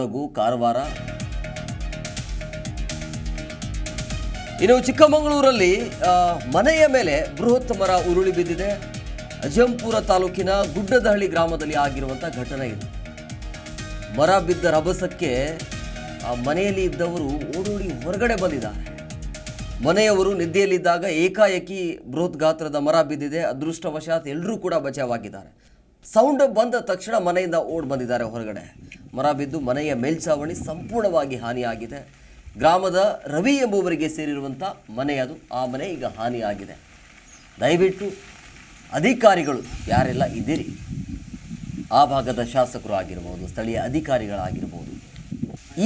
ಕೊಡಗು, ಕಾರವಾರ. ಇನ್ನು ಚಿಕ್ಕಮಗಳೂರಲ್ಲಿ ಮನೆಯ ಮೇಲೆ ಬೃಹತ್ ಮರ ಉರುಳಿ ಬಿದ್ದಿದೆ. ಅಜಂಪುರ ತಾಲೂಕಿನ ಗುಡ್ಡದಹಳ್ಳಿ ಗ್ರಾಮದಲ್ಲಿ ಆಗಿರುವಂಥ ಘಟನೆ ಇದು. ಮರ ಬಿದ್ದ ರಭಸಕ್ಕೆ, ಆ, ಮನೆಯಲ್ಲಿ ಇದ್ದವರು ಓಡೋಡಿ ಹೊರಗಡೆ ಬಂದಿದ್ದಾರೆ. ಮನೆಯವರು ನಿದ್ದೆಯಲ್ಲಿದ್ದಾಗ ಏಕಾಏಕಿ ಬೃಹತ್ ಗಾತ್ರದ ಮರ ಬಿದ್ದಿದೆ. ಅದೃಷ್ಟವಶಾತ್ ಎಲ್ಲರೂ ಕೂಡ ಬಚಾವಾಗಿದ್ದಾರೆ ಸೌಂಡ್ ಬಂದ ತಕ್ಷಣ ಮನೆಯಿಂದ ಓಡ್ ಬಂದಿದ್ದಾರೆ ಹೊರಗಡೆ. ಮರ ಬಿದ್ದು ಮನೆಯ ಮೇಲ್ಛಾವಣಿ ಸಂಪೂರ್ಣವಾಗಿ ಹಾನಿಯಾಗಿದೆ. ಗ್ರಾಮದ ರವಿ ಎಂಬುವರಿಗೆ ಸೇರಿರುವಂಥ ಮನೆ ಅದು. ಆ ಮನೆ ಈಗ ಹಾನಿಯಾಗಿದೆ. ದಯವಿಟ್ಟು ಅಧಿಕಾರಿಗಳು ಯಾರೆಲ್ಲ ಇದ್ದೀರಿ, ಆ ಭಾಗದ ಶಾಸಕರು ಆಗಿರ್ಬೋದು, ಸ್ಥಳೀಯ ಅಧಿಕಾರಿಗಳಾಗಿರ್ಬೋದು,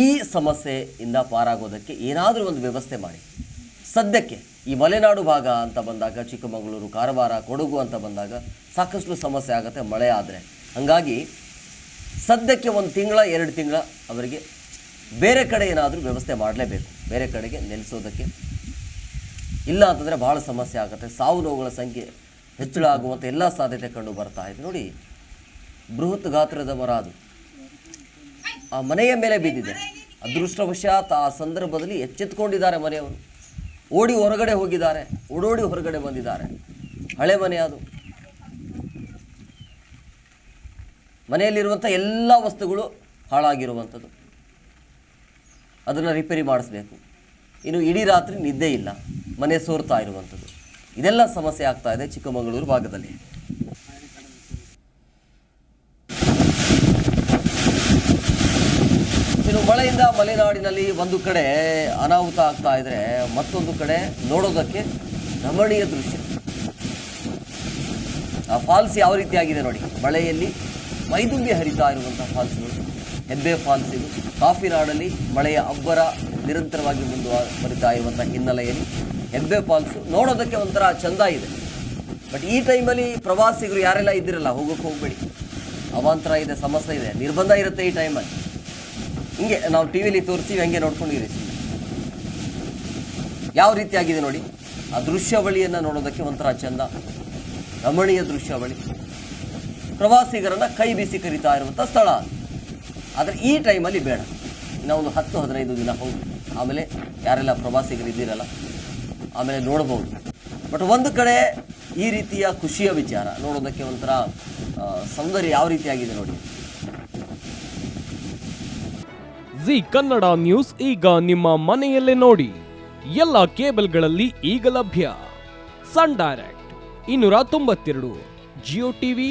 ಈ ಸಮಸ್ಯೆಯಿಂದ ಪಾರಾಗೋದಕ್ಕೆ ಏನಾದರೂ ಒಂದು ವ್ಯವಸ್ಥೆ ಮಾಡಿ. ಸದ್ಯಕ್ಕೆ ಈ ಮಲೆನಾಡು ಭಾಗ ಅಂತ ಬಂದಾಗ, ಚಿಕ್ಕಮಗಳೂರು, ಕಾರವಾರ, ಕೊಡಗು ಅಂತ ಬಂದಾಗ ಸಾಕಷ್ಟು ಸಮಸ್ಯೆ ಆಗುತ್ತೆ ಮಳೆ ಆದರೆ. ಹಾಗಾಗಿ ಸದ್ಯಕ್ಕೆ ಒಂದು ತಿಂಗಳ, ಎರಡು ತಿಂಗಳ ಅವರಿಗೆ ಬೇರೆ ಕಡೆ ಏನಾದರೂ ವ್ಯವಸ್ಥೆ ಮಾಡಲೇಬೇಕು. ಬೇರೆ ಕಡೆಗೆ ನೆಲೆಸೋದಕ್ಕೆ. ಇಲ್ಲ ಅಂತಂದರೆ ಭಾಳ ಸಮಸ್ಯೆ ಆಗುತ್ತೆ. ಸಾವು ನೋವುಗಳ ಸಂಖ್ಯೆ ಹೆಚ್ಚಳ ಆಗುವಂಥ ಎಲ್ಲ ಸಾಧ್ಯತೆ ಕಂಡು ಬರ್ತಾ ಇದೆ. ನೋಡಿ, ಬೃಹತ್ ಗಾತ್ರದ ಮರ ಅದು ಆ ಮನೆಯ ಮೇಲೆ ಬಿದ್ದಿದೆ. ಅದೃಷ್ಟವಶಾತ್ ಆ ಸಂದರ್ಭದಲ್ಲಿ ಎಚ್ಚೆತ್ಕೊಂಡಿದ್ದಾರೆ ಮನೆಯವರು. ಓಡಿ ಹೊರಗಡೆ ಹೋಗಿದ್ದಾರೆ. ಓಡೋಡಿ ಹೊರಗಡೆ ಬಂದಿದ್ದಾರೆ. ಹಳೆ ಮನೆ ಅದು. ಮನೆಯಲ್ಲಿರುವಂಥ ಎಲ್ಲ ವಸ್ತುಗಳು ಹಾಳಾಗಿರುವಂಥದ್ದು. ಅದನ್ನು ರಿಪೇರಿ ಮಾಡಿಸ್ಬೇಕು. ಇನ್ನು ಇಡೀ ರಾತ್ರಿ ನಿದ್ದೆ ಇಲ್ಲ. ಮನೆ ಸೋರ್ತಾ ಇರುವಂಥದ್ದು. ಇದೆಲ್ಲ ಸಮಸ್ಯೆ ಆಗ್ತಾ ಇದೆ ಚಿಕ್ಕಮಗಳೂರು ಭಾಗದಲ್ಲಿ. ಇನ್ನು ಮಳೆಯಿಂದ ಮಲೆನಾಡಿನಲ್ಲಿ ಒಂದು ಕಡೆ ಅನಾಹುತ ಆಗ್ತಾ ಇದ್ರೆ ಮತ್ತೊಂದು ಕಡೆ ನೋಡೋದಕ್ಕೆ ರಮಣೀಯ ದೃಶ್ಯ. ಆ ಫಾಲ್ಸ್ ಯಾವ ರೀತಿಯಾಗಿದೆ ನೋಡಿ. ಮಳೆಯಲ್ಲಿ ಮೈದುಂಬಿ ಹರಿತಾ ಇರುವಂಥ ಫಾಲ್ಸ್ಗಳು ಹೆಬ್ಬೆ ಫಾಲ್ಸ್ ಇದು. ಕಾಫಿ ನಾಡಲ್ಲಿ ಮಳೆಯ ಅಬ್ಬರ ನಿರಂತರವಾಗಿ ಮುಂದುವರಿತಾ ಇರುವಂಥ ಹಿನ್ನೆಲೆಯಲ್ಲಿ ಹೆಬ್ಬೆ ಫಾಲ್ಸು ನೋಡೋದಕ್ಕೆ ಒಂಥರ ಚಂದ ಇದೆ. ಬಟ್ ಈ ಟೈಮಲ್ಲಿ ಪ್ರವಾಸಿಗರು ಯಾರೆಲ್ಲ ಇದ್ದಿರಲ್ಲ ಹೋಗೋಕ್ಕೆ ಹೋಗಬೇಡಿ. ಅವಾಂತರ ಇದೆ, ಸಮಸ್ಯೆ ಇದೆ, ನಿರ್ಬಂಧ ಇರುತ್ತೆ ಈ ಟೈಮಲ್ಲಿ ಹಿಂಗೆ ನಾವು ಟಿ ವಿಲಿ ತೋರಿಸ್ತೀವಿ, ಹಂಗೆ ನೋಡ್ಕೊಂಡಿರಿ ಯಾವ ರೀತಿಯಾಗಿದೆ ನೋಡಿ, ಆ ದೃಶ್ಯಾವಳಿಯನ್ನು ನೋಡೋದಕ್ಕೆ ಒಂಥರ ಚಂದ. ರಮಣೀಯ ದೃಶ್ಯಾವಳಿ. ಪ್ರವಾಸಿಗರನ್ನು ಕೈ ಬೀಸಿ ಕರಿತಾ ಇರುವಂಥ ಸ್ಥಳ. ಆದರೆ ಈ ಟೈಮಲ್ಲಿ ಬೇಡ. ಇನ್ನೊಂದು ಹತ್ತು, ಹದಿನೈದು ದಿನ ಹೋಗಿ. ಆಮೇಲೆ ಯಾರೆಲ್ಲ ಪ್ರವಾಸಿಗರು ಇದ್ದೀರಲ್ಲ, ಆಮೇಲೆ ನೋಡಬಹುದು ಬಟ್ ಒಂದು ಕಡೆ ಈ ರೀತಿಯ ಖುಷಿಯ ವಿಚಾರ. ನೋಡೋದಕ್ಕೆ ಒಂಥರ ಸೌಂದರ್ಯ ಯಾವ ರೀತಿಯಾಗಿದೆ ನೋಡಿ. ಜಿ ಕನ್ನಡ ನ್ಯೂಸ್ ಈಗ ನಿಮ್ಮ ಮನೆಯಲ್ಲೇ ನೋಡಿ. ಎಲ್ಲ ಕೇಬಲ್ಗಳಲ್ಲಿ ಈಗ ಲಭ್ಯ. ಸನ್ ಡೈರೆಕ್ಟ್, ಇನ್ನೂರ ತೊಂಬತ್ತೆರಡು, ಜಿಯೋ ಟಿವಿ